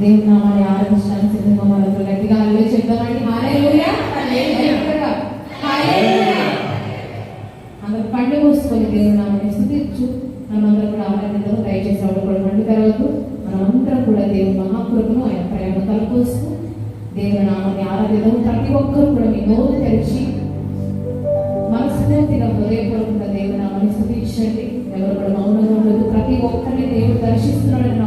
దేవుని నామాన్ని ఆరాధించడానికి సిద్ధంగా మనకు గట్టిగా అల్లు చెప్తామండి. అందరూ కళ్ళు మూసుకొని దేవుని నామాన్ని స్థుతించు. మనమందరం కూడా ఆరాధిద్దాం. దయచేసి కూడా మండి తర్వాత మనమందరం కూడా దేవుని మహాకృపను ఆయన ప్రేమ తలపోస్తూ దేవుని నామాన్ని ఆరాధిద్దాం. ప్రతి ఒక్కరు కూడా మీ నోరు తెరిచి మనస్ఫూర్తిగా హృదయపూర్వకంగా దేవుని నామాన్ని స్థుతించండి. ఎవరు కూడా మౌనంగా ఉండదు ప్రతి ఒక్కరిని దేవుడు దర్శిస్తున్నాడని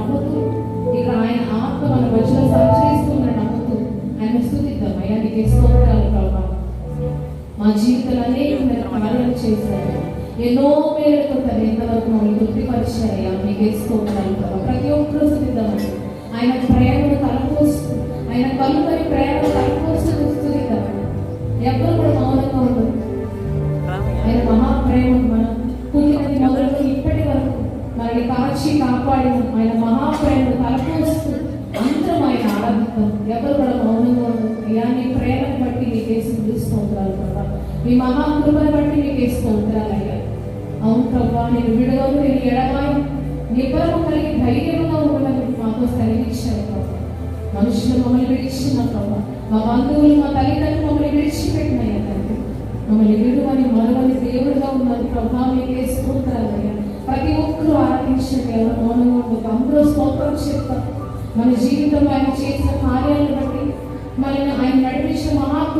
ఎన్నో మేలతో తను ఎంతవరకు మమ్మల్ని తృప్తిపరిచారయ్యా మీకు స్తోత్రాలు ప్రభావ ప్రతి ఒక్కరూ స్థుతిద్దామండి ఆయన అవును ప్రభా నేను విడవను నేను ఎడవాను నిబ్బరము కలిగి ధైర్యంగా ఉండడం మాకు కలిగించారు ప్రభా. మనుషులు మమ్మల్ని విడిచిన ప్రభా. మా బంధువులు మా తల్లిదండ్రులు మమ్మల్ని విడిచిపెట్టినాయి తండ్రి. మమ్మల్ని విడువని మరవని దేవుడుగా ఉన్నారు ప్రభా మీకే స్తోత్రాలయ్యా. ప్రతి ఒక్కరూ ఆరాధించండి ఎవరు మౌనంగా ఉండదు అందరూ స్తోత్రం చెప్తారు. మన జీవితంలో ఆయన చేసిన కార్యాలను బట్టి మనల్ని ఆయన నడిపించిన మహాకు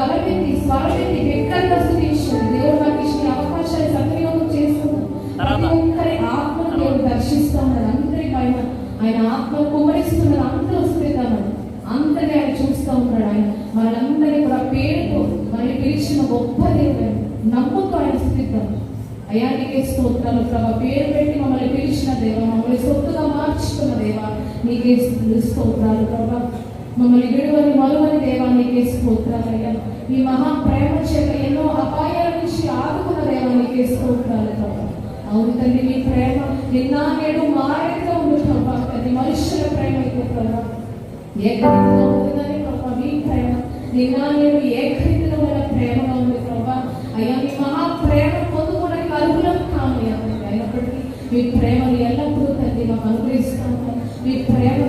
గలమెత్తి స్వరమెత్తి బిగ్గరగా స్థుతించండి దేవుడు మనకి ఇచ్చిన అవకాశాన్ని సద్వినియోగం చేస్తున్నాం ప్రతి ఒక్కరి ఆత్మను దేవుడు దర్శిస్తున్నాడు అందరి పైన ఆయన ఆత్మ కుమరిస్తున్నాడు అందరూ స్థితామని అందరినీ ఆయన చూస్తూ ఉన్నాడు. ఆయన మనందరినీ కూడా పేరుతో మనల్ని పిలిచిన గొప్ప దేవుడు నమ్ముతూ ఆయన స్థితిద్దాం. అయ్యా నీకే స్తోత్రాలు ప్రభా. పేరు పెట్టి మమ్మల్ని పిలిచిన దేవ మమ్మల్ని సొత్తుగా మార్చుకున్న దేవ. నీకే స్తోత్రాలు ప్రభా. మమ్మల్ని విడువని మలువని దేవా నీకే స్తోత్రాలు ఈ మహా ప్రేమ చేత ఎన్నో అపాయాల నుంచి ఆదుకున్న దేవా నీకే స్తోత్రాలు అవును తండ్రి మీ ప్రేమ నిన్న నేడు మారేగా ఉంది ప్రభా తండ్రి మనుషుల ప్రేమ అయితే ఏకరీతిగా ఉంటుందని ప్రభా మీ ప్రేమ నిన్న నేను ఏకరీతిగా ఉన్న ప్రేమగా ఉంది ప్రభా అయ్యా మీ మహా ప్రేమ పొందుకోవడానికి అర్హులం కాము అయ్యా అయినప్పటికీ మీ ప్రేమను ఎల్లప్పుడూ తండ్రి మాకు అనుగ్రహిస్తాము మీ ప్రేమ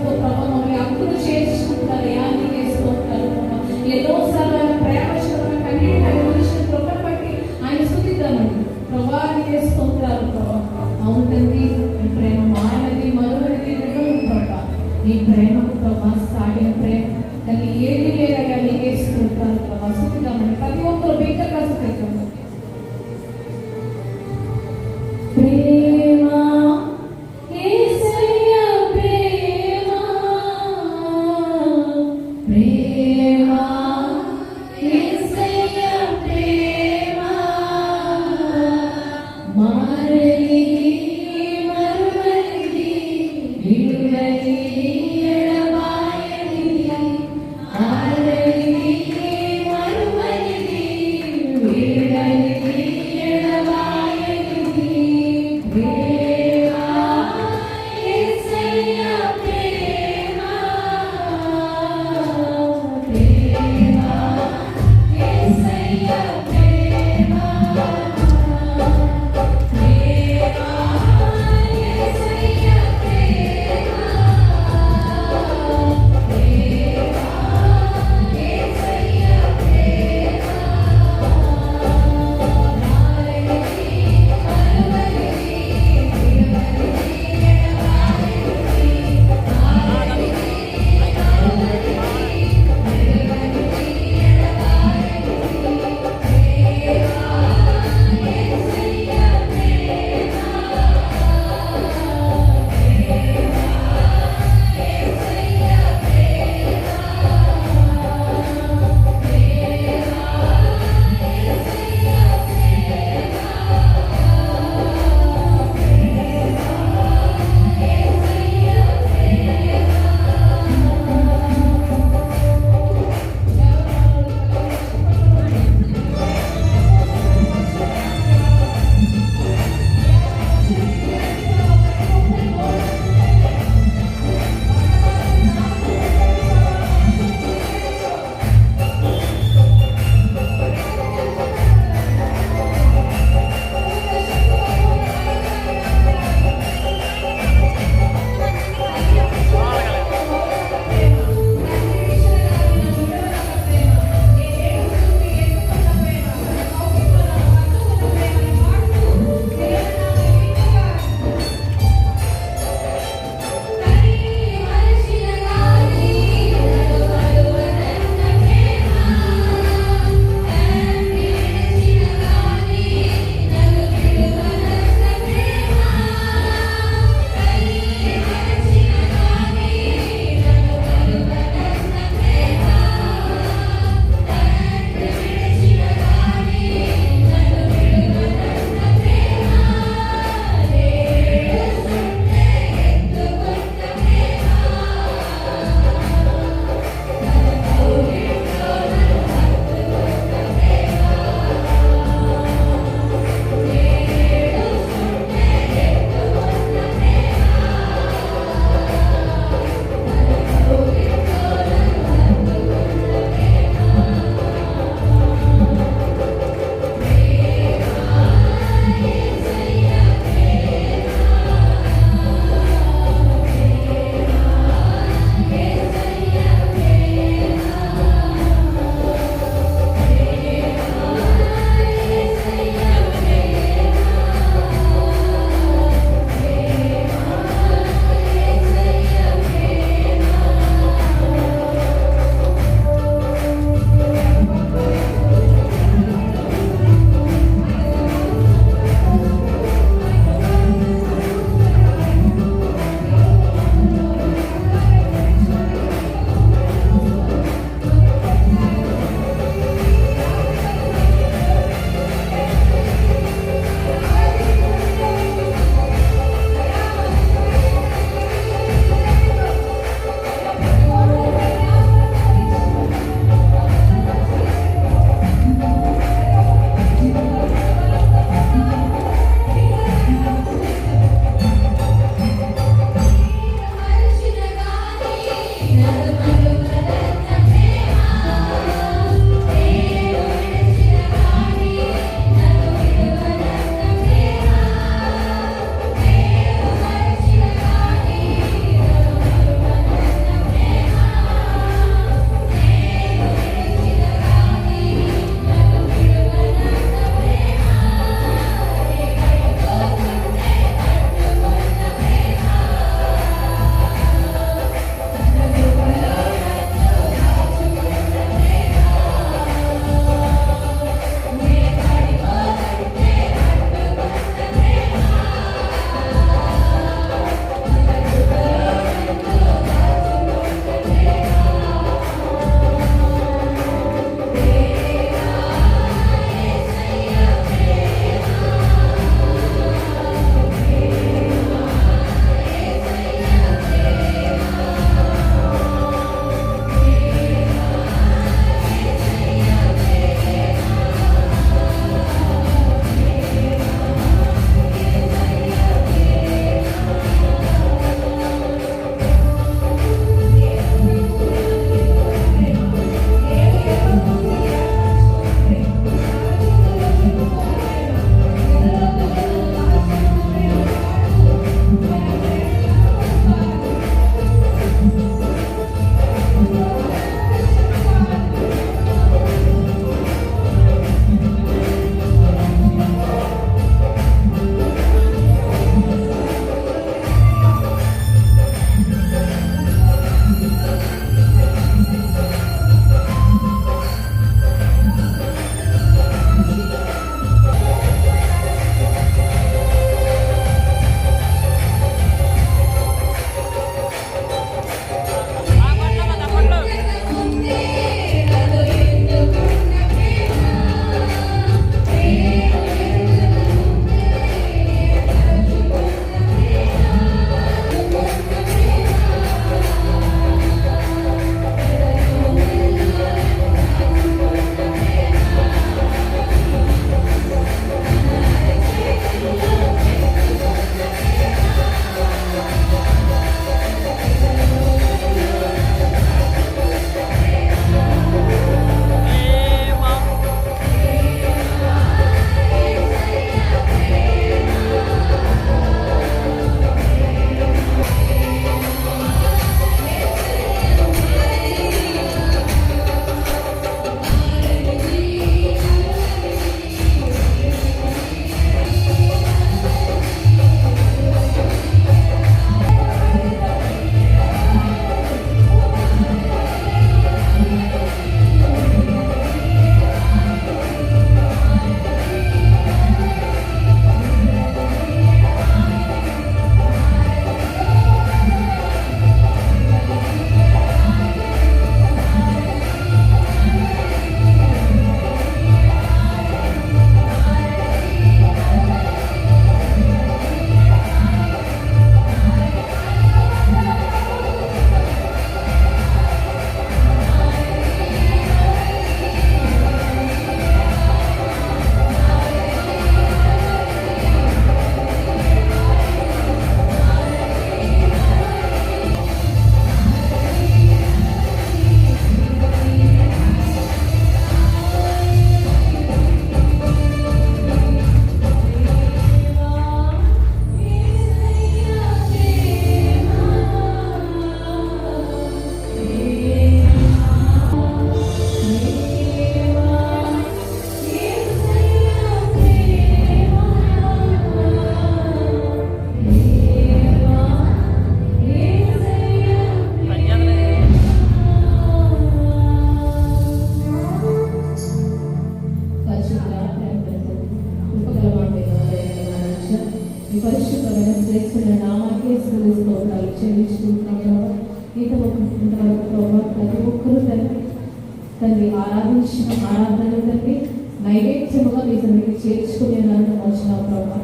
చేర్చుకునే వచ్చిన ప్రభావ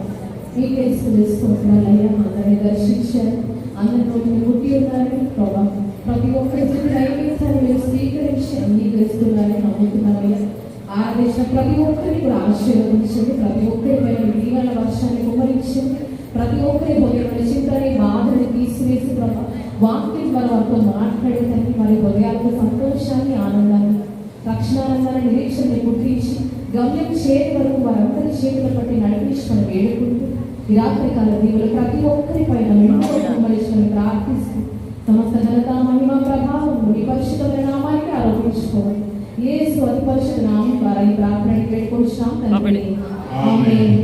మీకే స్థుతి అయ్యా అందరిని దర్శించారు అందరిలో మీరు పుట్టి ఉన్నారని ప్రభావ ప్రతి ఒక్కరి చుట్టూ మీరు స్వీకరించి అంగీకరిస్తున్నారని నమ్ముతున్నామయ్యా దేశం ప్రతి ఒక్కరిని కూడా ఆశీర్వదించండి ప్రతి ఒక్కరి పైన దీవెన వర్షాన్ని కుమరించండి ప్రతి ఒక్కరి హృదయంలో చింతని బాధని తీసివేసి ప్రభావ వాక్యం ద్వారా వారితో మాట్లాడేదాన్ని వారి హృదయాలకు సంతోషం రక్షణానందాన్ని నిరీక్షణని పుట్టించి గమ్యం చేరే వరకు వారందరి చేతుల పట్టి నడిపించుకొని వేడుకుంటూ ఈ రాత్రి కాల దీవులు ప్రతి ఒక్కరి పైన కుమరించుకొని ప్రార్థిస్తూ సమస్త ఘనత మహిమ ప్రభావం మీ పరిశుద్ధమైన నామానికి ఆరోపించుకోవాలి. యేసు అతి పరిశుద్ధ నామం ద్వారా ఈ ప్రార్థన పెట్టుకుంటున్నాం తండ్రి. ఆమేన్.